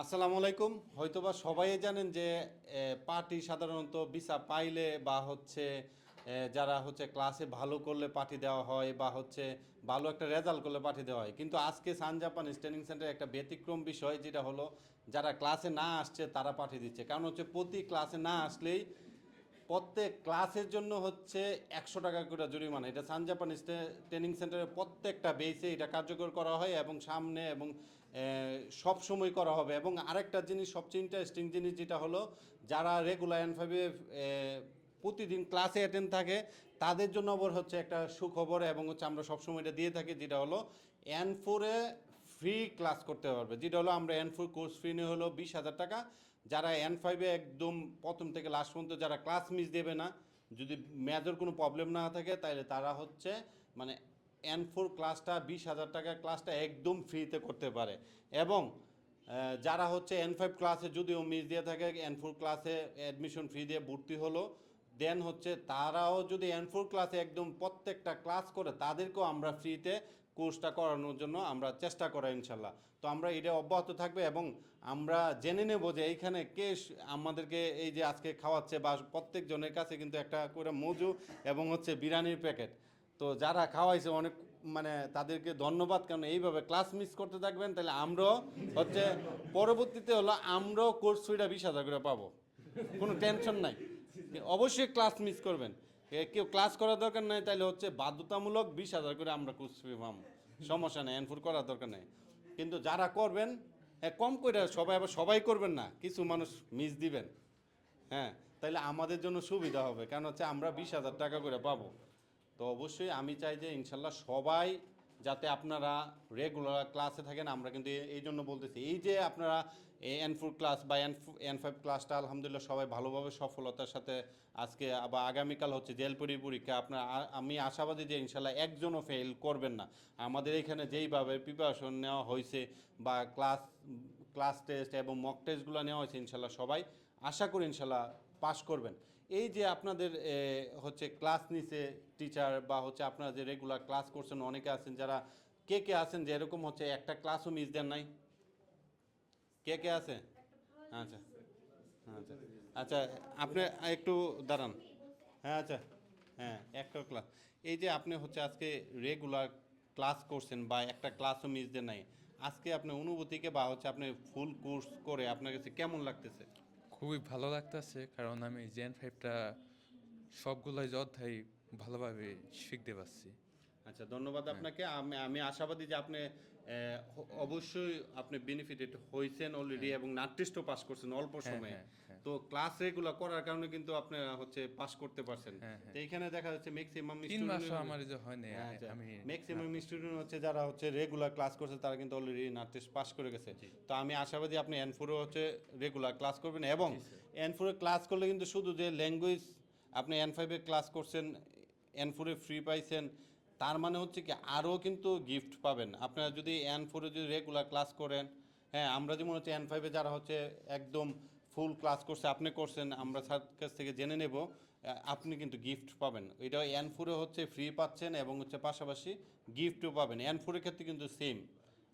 আসসালামু আলাইকুম। হয়তোবা সবাই জানেন যে পার্টি সাধারণত ভিসা পাইলে বা হচ্ছে যারা হচ্ছে ক্লাসে ভালো করলে পাঠিয়ে দেওয়া হয় বা হচ্ছে ভালো একটা রেজাল্ট করলে পাঠিয়ে দেওয়া হয়। কিন্তু আজকে সান জাপান ট্রেনিং সেন্টারে একটা ব্যতিক্রম বিষয়, যেটা হলো, যারা ক্লাসে না আসছে তারা পাঠিয়ে দিচ্ছে। কারণ হচ্ছে প্রতি ক্লাসে না আসলেই প্রত্যেক ক্লাসের জন্য হচ্ছে একশো টাকা করে জরিমানা। এটা সান জাপান ট্রেনিং সেন্টারের প্রত্যেকটা বেসে এটা কার্যকর করা হয় এবং সামনে এবং সব সময় করা হবে। এবং আরেকটা জিনিস, সবচেয়ে ইন্টারেস্টিং জিনিস যেটা হলো, যারা রেগুলার এন প্রতিদিন ক্লাসে অ্যাটেন্ড থাকে, তাদের জন্য আবার হচ্ছে একটা সুখবর এবং হচ্ছে আমরা সবসময় এটা দিয়ে থাকি, যেটা হলো এন ফোরে ফ্রি ক্লাস করতে পারবে। যেটা হলো আমরা এন ফোর কোর্স ফ্রি নিয়ে হলো বিশ হাজার টাকা। যারা এন ফাইভে একদম প্রথম থেকে লাস্ট পর্যন্ত যারা ক্লাস মিস দেবে না, যদি মেজর কোনো প্রবলেম না থাকে তাহলে তারা হচ্ছে মানে এন ফোর ক্লাসটা বিশ হাজার টাকা ক্লাসটা একদম ফ্রিতে করতে পারে। এবং যারা হচ্ছে এন ফাইভ ক্লাসে যদিও মিস দিয়ে থাকে এন ফোর ক্লাসে অ্যাডমিশন ফ্রি দিয়ে ভর্তি হলো দেন হচ্ছে তারাও যদি এন ফোর ক্লাসে একদম প্রত্যেকটা ক্লাস করে, তাদেরকেও আমরা ফ্রিতে কোর্সটা করানোর জন্য আমরা চেষ্টা করা ইনশাল্লাহ। তো আমরা এটা অব্যাহত থাকবে এবং আমরা জেনে নেব যে এইখানে কে আমাদেরকে এই যে আজকে খাওয়াচ্ছে বা প্রত্যেক জনের কাছে কিন্তু একটা করে মজু এবং হচ্ছে বিরিয়ানির প্যাকেট। তো যারা খাওয়াইছে অনেক মানে তাদেরকে ধন্যবাদ, কারণ এইভাবে ক্লাস মিস করতে থাকবেন, তাহলে আমরাও হচ্ছে পরবর্তীতে হলো আমরাও কোর্স ফিটা বিশ হাজার করে পাবো। কোনো টেনশন নাই। অবশ্যই ক্লাস মিস করবেন। কেউ ক্লাস করার দরকার নাই তাহলে হচ্ছে বাধ্যতামূলক বিশ হাজার করে আমরা কোর্স ফি পাবো সমস্যা নেই এনফোর করার দরকার নেই। কিন্তু যারা করবেন হ্যাঁ কম করে সবাই আবার সবাই করবেন না, কিছু মানুষ মিস দিবেন। হ্যাঁ তাহলে আমাদের জন্য সুবিধা হবে, কারণ হচ্ছে আমরা বিশ হাজার টাকা করে পাবো। তো অবশ্যই আমি চাই যে ইনশাল্লাহ সবাই যাতে আপনারা রেগুলার ক্লাসে থাকেন, আমরা কিন্তু এই জন্য বলতেছি। এই যে আপনারা এন ফোর ক্লাস বা এন এন ফাইভ ক্লাসটা আলহামদুলিল্লাহ সবাই ভালোভাবে সফলতার সাথে আজকে বা আগামীকাল হচ্ছে জেলপুরি পরীক্ষা। আপনার আমি আশাবাদী যে ইনশাল্লাহ একজনও ফেল করবেন না। আমাদের এখানে যেইভাবে প্রিপারেশন নেওয়া হয়েছে বা ক্লাস ক্লাস টেস্ট এবং মক টেস্টগুলো নেওয়া হয়েছে ইনশাল্লাহ সবাই আশা করি ইনশাল্লাহ পাশ করবেন। এই যে আপনাদের হচ্ছে ক্লাস নিছে টিচার বা হচ্ছে আপনারা যে রেগুলার ক্লাস করছেন, অনেকে আছেন যারা কে কে আছেন যে এরকম হচ্ছে একটা ক্লাসও মিস দেন নাই? কে কে আছে? আচ্ছা। আচ্ছা। আচ্ছা আপনি একটু দাঁড়ান। হ্যাঁ আচ্ছা। হ্যাঁ একটা ক্লাস এই যে আপনি হচ্ছে আজকে রেগুলার ক্লাস করছেন বা একটা ক্লাসও মিস দেন নাই আজকে আপনার অনুভূতিকে বা হচ্ছে আপনি ফুল কোর্স করে আপনার কাছে কেমন লাগতেছে? খুবই ভালো লাগতেছে কারণ আমি জেন ফাইভটা সবগুলোই অধ্যায় ভালোভাবে শিখতে পারছি। আচ্ছা ধন্যবাদ আপনাকে। আমি আমি আশাবাদী যে আপনি অবশ্যই আপনি বেনিফিটেড হয়েছেন অলরেডি এবং নাট্যিষ্টও পাস করছেন অল্প সময়ে হ্যাঁ, হ্যাঁ। তো ক্লাস রেগুলার করার কারণে কিন্তু আপনি হচ্ছে পাস করতে পারছেন হ্যাঁ, হ্যাঁ। তো এইখানে দেখা যাচ্ছে ম্যাক্সিমাম মাসও আমার যে হয়নি আচ্ছা। আমি ম্যাক্সিমাম স্টুডেন্ট হচ্ছে যারা হচ্ছে রেগুলার ক্লাস করছে তারা কিন্তু অলরেডি নাট্যিষ্ট পাস করে গেছে তো আমি আশাবাদী আপনি এন ফোরে হচ্ছে রেগুলার ক্লাস করবেন এবং এন ফোরে ক্লাস করলে কিন্তু শুধু যে ল্যাঙ্গুয়েজ আপনি এন ফাইভে ক্লাস করছেন এন ফোরে ফ্রি পাইছেন তার মানে হচ্ছে কি আরও কিন্তু গিফট পাবেন। আপনারা যদি এন ফোরে যদি রেগুলার ক্লাস করেন হ্যাঁ আমরা যেমন হচ্ছে এন ফাইভে যারা হচ্ছে একদম ফুল ক্লাস করছে আপনি করছেন আমরা স্যার কাছ থেকে জেনে নেব আপনি কিন্তু গিফট পাবেন। এটা এন ফোরে হচ্ছে ফ্রি পাচ্ছেন এবং হচ্ছে পাশাপাশি গিফটও পাবেন। এন ফোরের ক্ষেত্রে কিন্তু সেম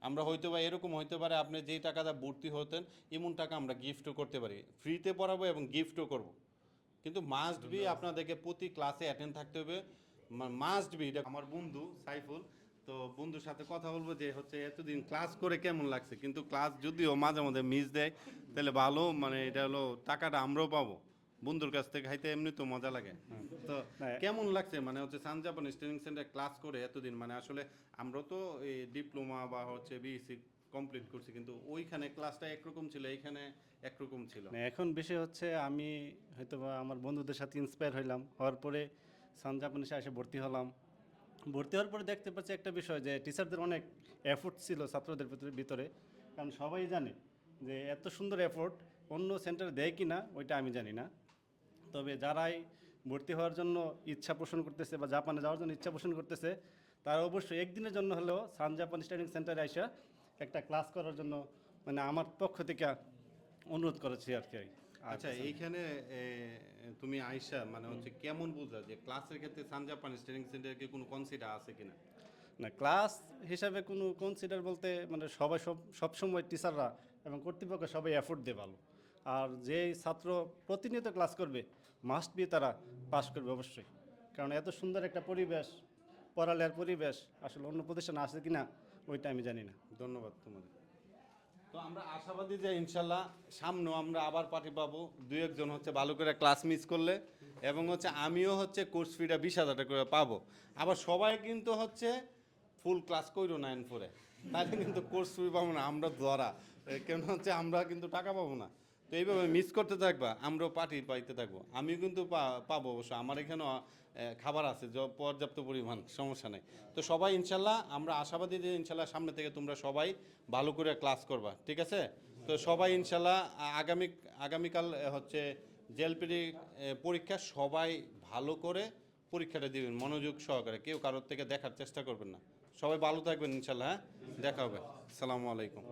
আমরা হয়তো বা এরকম হইতে পারে আপনি যেই টাকাটা ভর্তি হতেন এমন টাকা আমরা গিফটও করতে পারি। ফ্রিতে পড়াবো এবং গিফটও করব। কিন্তু মাস্ট বি আপনাদেরকে প্রতি ক্লাসে অ্যাটেন্ড থাকতে হবে। মাস্ট বি এটা আমার বন্ধু সাইফুল তো বন্ধুর সাথে কথা বলব যে হচ্ছে এতদিন ক্লাস করে কেমন লাগছে? কিন্তু ক্লাস যদিও মাঝে মাঝে মিস দেয় তাহলে ভালো মানে এটা হলো টাকাটা আমরাও পাবো। বন্ধুর কাছ থেকে খাইতে এমনি তো মজা লাগে। তো কেমন লাগছে? মানে হচ্ছে Sun Japan training centre class করে এতদিন মানে আসলে আমরা তো এই ডিপ্লোমা বা হচ্ছে বিএসসি কমপ্লিট করছি কিন্তু ওইখানে ক্লাসটা একরকম ছিল এইখানে একরকম ছিল। এখন বিষয় হচ্ছে আমি হয়তো আমার বন্ধুদের সাথে ইন্সপায়ার হইলাম হওয়ার পরে সান জাপানিসে এসে ভর্তি হলাম। ভর্তি হওয়ার পরে দেখতে পাচ্ছি একটা বিষয় যে টিচারদের অনেক এফোর্ট ছিল ছাত্রদের ভিতরে কারণ সবাই জানে যে এত সুন্দর এফোর্ট অন্য সেন্টারে দেয় কি না ওইটা আমি জানি না। তবে যারাই ভর্তি হওয়ার জন্য ইচ্ছা পোষণ করতেছে বা জাপানে যাওয়ার জন্য ইচ্ছা পোষণ করতেছে, তারা অবশ্যই একদিনের জন্য হলেও সান জাপান স্টাডিং সেন্টারে আসা একটা ক্লাস করার জন্য মানে আমার পক্ষ থেকে অনুরোধ করেছি আর কি। আচ্ছা এইখানে তুমি আয়সা মানে হচ্ছে কেমন বুঝলা যে ক্লাসের ক্ষেত্রে সান জাপান ট্রেনিং সেন্টারে কি কোনো কনসিডার আছে কিনা? না ক্লাস হিসাবে কোনো কনসিডার বলতে মানে সবাই সব সবসময় টিচাররা এবং কর্তৃপক্ষ সবাই এফোর্ট দেয় ভালো। আর যে ছাত্র প্রতিনিয়ত ক্লাস করবে মাস্ট বি তারা পাস করবে অবশ্যই। কারণ এত সুন্দর একটা পরিবেশ পড়ালেখার পরিবেশ আসলে অন্য প্রতিষ্ঠানে আছে কি না ওইটা আমি জানি না। ধন্যবাদ তোমাদের। আমরা আশাবাদী যে ইনশাল্লাহ সামনে আমরা আবার পার্টি পাবো। দু একজন হচ্ছে ভালো করে ক্লাস মিস করলে এবং হচ্ছে আমিও হচ্ছে কোর্স ফিটা বিশ হাজার টাকা করে পাবো। আবার সবাই কিন্তু হচ্ছে ফুল ক্লাস করো নাইন ফোরে তাহলে কিন্তু কোর্স ফি পাবো না, আমরা দ্বারা। কেন হচ্ছে আমরা কিন্তু টাকা পাবো না। তো এইভাবে মিস করতে থাকবা, আমরাও পার্টি পাইতে থাকব। আমিও কিন্তু পাবো অবশ্য, আমার এখানেও খাবার আছে পর্যাপ্ত পরিমাণ, সমস্যা নেই। তো সবাই ইনশাল্লাহ, আমরা আশাবাদী যে ইনশাল্লাহ সামনে থেকে তোমরা সবাই ভালো করে ক্লাস করবা, ঠিক আছে? তো সবাই ইনশাল্লাহ আগামী, আগামীকাল হচ্ছে জেলপিডি পরীক্ষা, সবাই ভালো করে পরীক্ষাটা দিবেন, মনোযোগ সহকারে, কেউ কারোর থেকে দেখার চেষ্টা করবেন না। সবাই ভালো থাকবেন ইনশাল্লাহ হ্যাঁ? দেখা হবে। সালামু আলাইকুম।